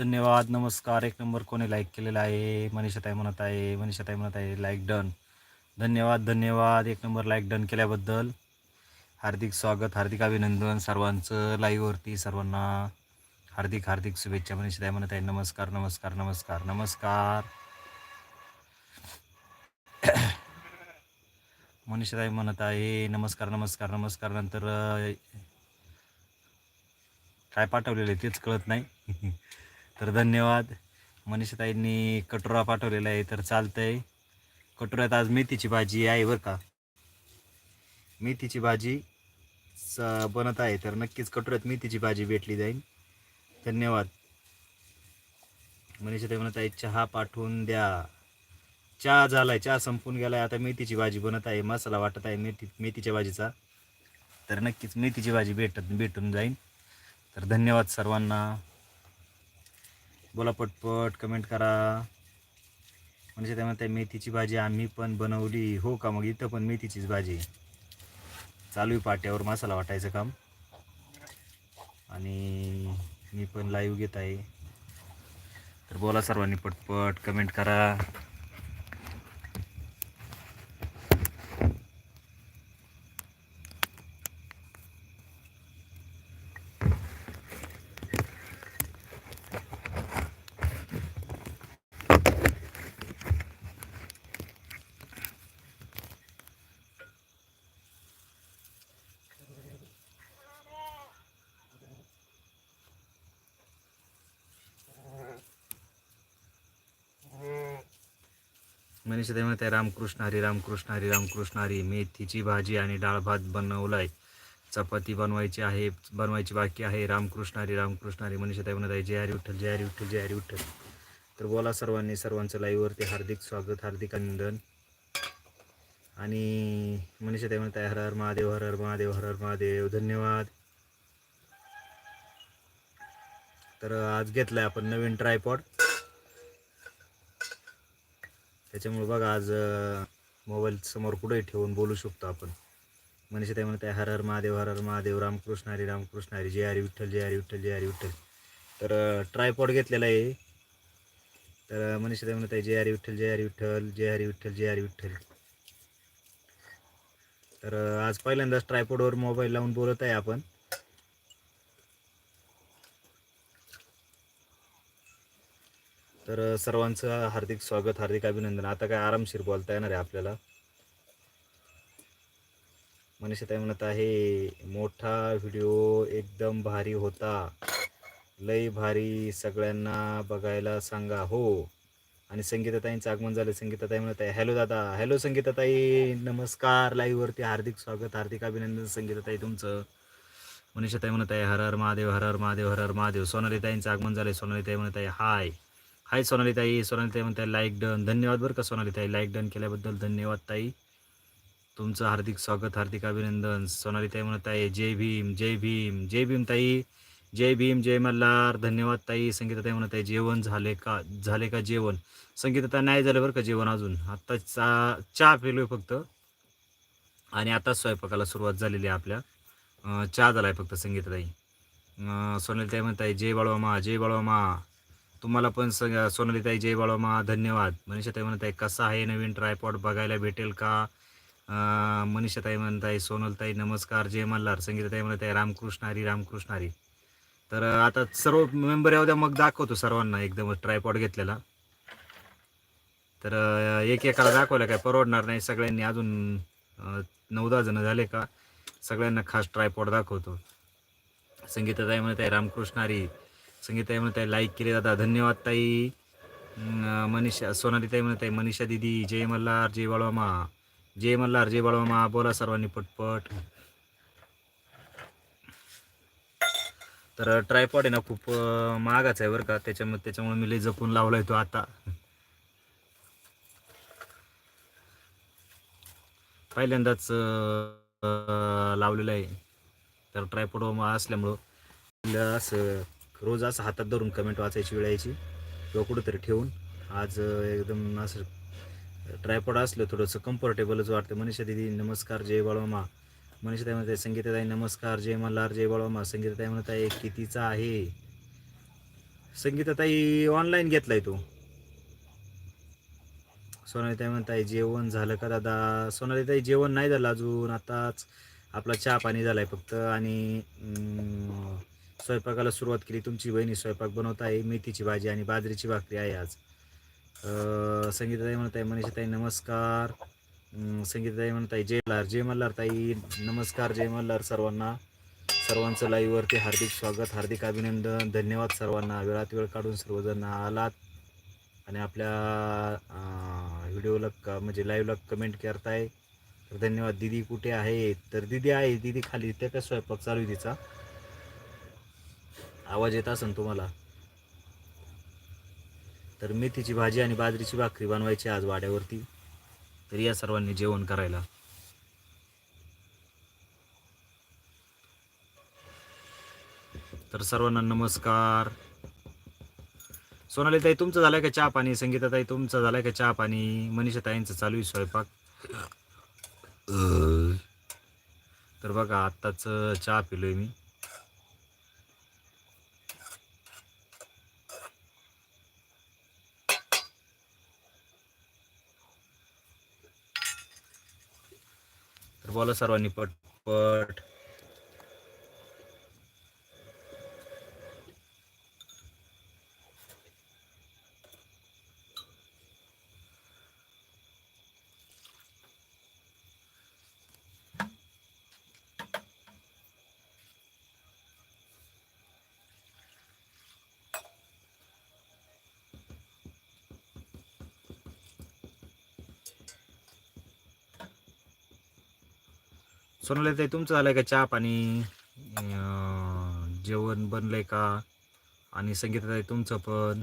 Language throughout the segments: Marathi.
धन्यवाद नमस्कार. एक नंबर कोणी लाईक केलेला आहे मनीषाताई म्हणत आहे मनीषाताई म्हणत आहे लाईक डन धन्यवाद धन्यवाद. एक नंबर लाईक डन केल्याबद्दल. हार्दिक स्वागत हार्दिक अभिनंदन सर्वांचं लाईव्हवरती सर्वांना. हार्दिक हार्दिक शुभेच्छा मनीषाताई म्हणत आहे. नमस्कार नमस्कार नमस्कार नमस्कार. मनीषाताई म्हणत आहे नमस्कार नमस्कार नमस्कार. नंतर काय पाठवलेलं आहे तेच कळत नाही. तर धन्यवाद. मनीषाताईंनी कटोरा पाठवलेला आहे तर चालतंय. कटोऱ्यात आज मेथीची भाजी आहे बरं का. मेथीची भाजी स बनत आहे तर नक्कीच कटोऱ्यात मेथीची भाजी भेटली जाईल. धन्यवाद. मनीषाताई म्हणत आहे चहा पाठवून द्या. चहा झाला आहे चहा संपून गेलाय आता मेथीची भाजी बनत आहे मसाला वाटत आहे मेथी मेथीच्या भाजीचा. तर नक्कीच मेथीची भाजी भेटत भेटून जाईल. तर धन्यवाद सर्वांना. बोला पटपट कमेंट करा. म्हणजे त्या म्हणते मेथीची भाजी आम्ही पण बनवली. हो का? मग इथं पण मेथीचीच भाजी. चालू आहे पाट्यावर मसाला वाटायचं काम. आणि मी पण लाईव्ह घेत आहे. तर बोला सर्वांनी पटपट कमेंट करा. मनीषा ते आहे रामकृष्ण हरी रामकृष्ण हरी रामकृष्ण हरी मेथीची भाजी आणि डाळ भात बनवलाय. चपाती बनवायची आहे बनवायची बाकी आहे. रामकृष्ण हरी रामकृष्ण हरी. मनीषा ताई म्हणत आहे जय हरी विठ्ठल जय हरी विठ्ठल जय हरी विठ्ठल तर बोला सर्वांनी सर्वांचं लाईव्हवरती हार्दिक स्वागत हार्दिक अभिनंदन. आणि मनीषा ताई म्हणत आहे हर हर महादेव हर हर महादेव हर हर महादेव धन्यवाद. तर आज घेतलाय आपण नवीन ट्रायपॉड त्याच्यामुळे बघा आज मोबाईल समोर कुठेही ठेवून बोलू शकतो आपण. मनीषा ताई म्हणत आहे हर हर महादेव हर हर महादेव रामकृष्ण हरी रामकृष्ण हरी जय हरी विठ्ठल जय हरी विठ्ठल जय हरी विठ्ठल. तर ट्रायपॉड घेतलेला आहे. तर मनीषा ताई म्हणत आहे जय हरी विठ्ठल जय हरी विठ्ठल जय हरी विठ्ठल जय हरी विठ्ठल. तर आज पहिल्यांदाच ट्रायपॉडवर मोबाईल लावून बोलत आहे आपण. तर सर्वांचं हार्दिक स्वागत हार्दिक अभिनंदन. आता काय आरामशीर बोलता येणार आहे आपल्याला. मनीषा ताई म्हणत आहे मोठा व्हिडिओ एकदम भारी होता. लई भारी सगळ्यांना बघायला सांगा हो. आणि संगीताताईंचं आगमन झालं. संगीताताई म्हणत आहे हॅलो दादा हॅलो संगीताताई नमस्कार. लाईव्हवरती हार्दिक स्वागत हार्दिक अभिनंदन संगीताताई तुमचं. मनीषाताई म्हणत आहे हर हर महादेव हर हर महादेव हर हर महादेव. सोनालीताईंचं आगमन झालं सोनालीताई म्हणत आहे हाय. हाय सोनालीताई सोनालीताई म्हणताय लाईक डन धन्यवाद बरं का सोनालीताई लाईक डन केल्याबद्दल धन्यवाद ताई. तुमचं हार्दिक स्वागत हार्दिक अभिनंदन. सोनालीताई म्हणत आहे जय भीम जय भीम जय भीम ताई. जय भीम जय मल्हार. धन्यवाद ताई. संगीताताई म्हणत आहे जेवण झाले का झाले का जेवण? संगीताताई नाही झालं बरं का जेवण अजून? आत्ता चा चहा पिलोय फक्त. आणि आताच स्वयंपाकाला सुरुवात झालेली आहे आपल्या. चहा झाला आहे फक्त संगीताताई सोनाली ताई म्हणत आहे जय बाळवामा जय बाळवामा तुम्हाला पण स सोनालीताई जय बाळोमा धन्यवाद. मनीषाताई म्हणत आहे कसा आहे नवीन ट्रायपॉड बघायला भेटेल का? मनीषाताई म्हणत आहे सोनलताई नमस्कार जय मल्हार. संगीताताई म्हणत आहे रामकृष्ण हरी रामकृष्ण हरी. तर आता सर्व मेंबर येऊ द्या मग दाखवतो सर्वांना एकदम ट्रायपॉड घेतलेला. तर एक एकाला दाखवलं काय? परवडणार नाही सगळ्यांनी अजून नऊ दहा जण झाले का? सगळ्यांना खास ट्रायपॉड दाखवतो. संगीताताई म्हणत आहे रामकृष्ण हरी संगीताई म्हणत आहे लाईक केले दादा. धन्यवाद ताई. अं, मनीषा सोनालीताई म्हणत आहे मनीषा दिदी जय मल्हार जय बाळवामा जय मल्हार जय बाळवामा बोला सर्वांनी पटपट. तर ट्रायपॉड आहे ना खूप महागाच आहे बरं का. त्याच्यामुळे त्याच्यामुळे मी लई जपून लावलाय तो आता. पहिल्यांदाच लावलेलं लावलेला आहे. तर ट्रायपॉड असल्यामुळं असं रोज असं हातात धरून कमेंट वाचायची वेळ यायची किंवा कुठंतरी ठेवून. आज एकदम असं ट्रायपॉड असलं थोडंसं कम्फर्टेबलच वाटतं मनीषा दिदी नमस्कार जय बाळोमा मनीषा ताई म्हणताय संगीताताई नमस्कार जय मल्हार जय बाळोमा संगीताताई म्हणत आहे कितीचा आहे? संगीताताई ऑनलाईन घेतलाय तू. सोनालीताई म्हणताय जेवण झालं का दादा? सोनालीताई जेवण नाही झालं अजून. आताच आपला चहा पाणी झालाय फक्त आणि स्वयंपाकाला सुरुवात केली. तुमची बहिणी स्वयंपाक बनवत आहे. मेथीची भाजी आणि बाजरीची भाकरी आहे आज. संगीताताई म्हणत आहे मनीषाताई नमस्कार. संगीताताई म्हणत आहे जय मल्हार जय मल्हार ताई. नमस्कार जय मल्हार सर्वांना. सर्वांचं लाईव्हवरती हार्दिक स्वागत हार्दिक अभिनंदन. धन्यवाद सर्वांना. वेळात वेळ काढून सर्वजण आलात. आणि आपल्या व्हिडिओला क म्हणजे लाईव्हला कमेंट करताय. तर धन्यवाद. दिदी कुठे आहे? तर दिदी आहे. दिदी खाली. त्या का स्वयंपाक चालू तिचा? आवाज येत असेल तुम्हाला? तर मेथीची भाजी आणि बाजरीची भाकरी बनवायची आज वाड्यावरती. तर या सर्वांनी जेवण करायला. तर सर्वांना नमस्कार. सोनाली ताई तुमचं झालंय का चहा पाणी? संगीताताई तुमचं झालंय का चहा पाणी? मनीषाताईंचं चालू आहे स्वयंपाक. तर बघा आत्ताच चहा पिलोय मी. बोला सर्वांनी पटपट सोनालीताई तुमचं झालंय का चहा पाणी? जेवण बनलंय का? आणि संगीताताई तुमचं पण?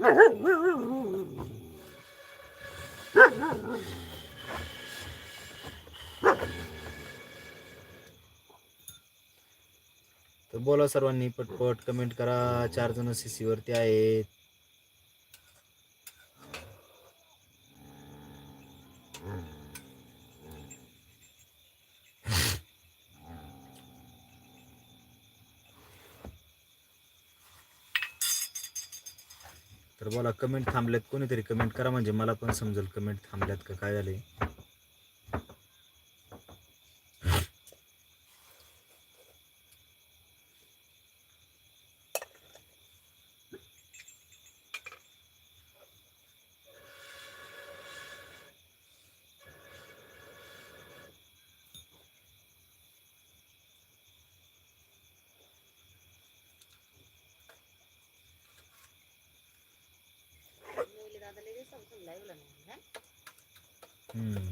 तर बोला सर्वानी पटपट कमेंट करा. चार जण सी सी वरती आहेत. तर बोला कमेंट थांबल्यात कोणीतरी कमेंट करा म्हणजे मला पण समजेल कमेंट थांबल्यात का काय झाले 嗯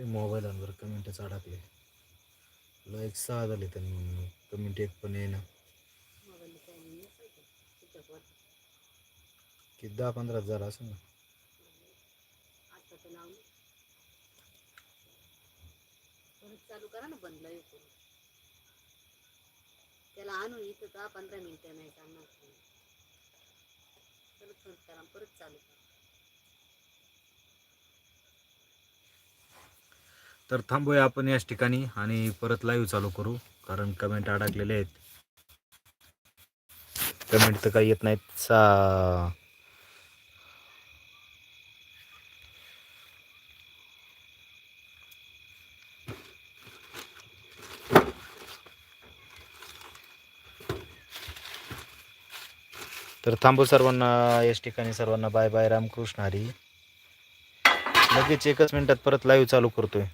ते मोबाईलवर कमेंटच अडकले. लाईक सहा झाले त्यांनी कमेंट एक पण येईना. मोबाईल टायमिंग नसायचं त्याच्यावर किती दहा पंधरा झाला असेल ना. आता तर लावलं परत चालू करा ना बंद लाईव्ह करून त्याला आणून इथं दहा पंधरा मिनिटं नाही चालणार. phone. परत बंद करा परत चालू करा. तर थांबूया आपण याच ठिकाणी आणि परत लाईव्ह चालू करू कारण कमेंट अडकलेले आहेत. कमेंट तर काही येत नाहीत. सा. तर थांबू सर्वांना याच ठिकाणी सर्वांना बाय बाय रामकृष्ण हरी. लगेच एकच मिनिटात परत लाईव्ह चालू करतोय.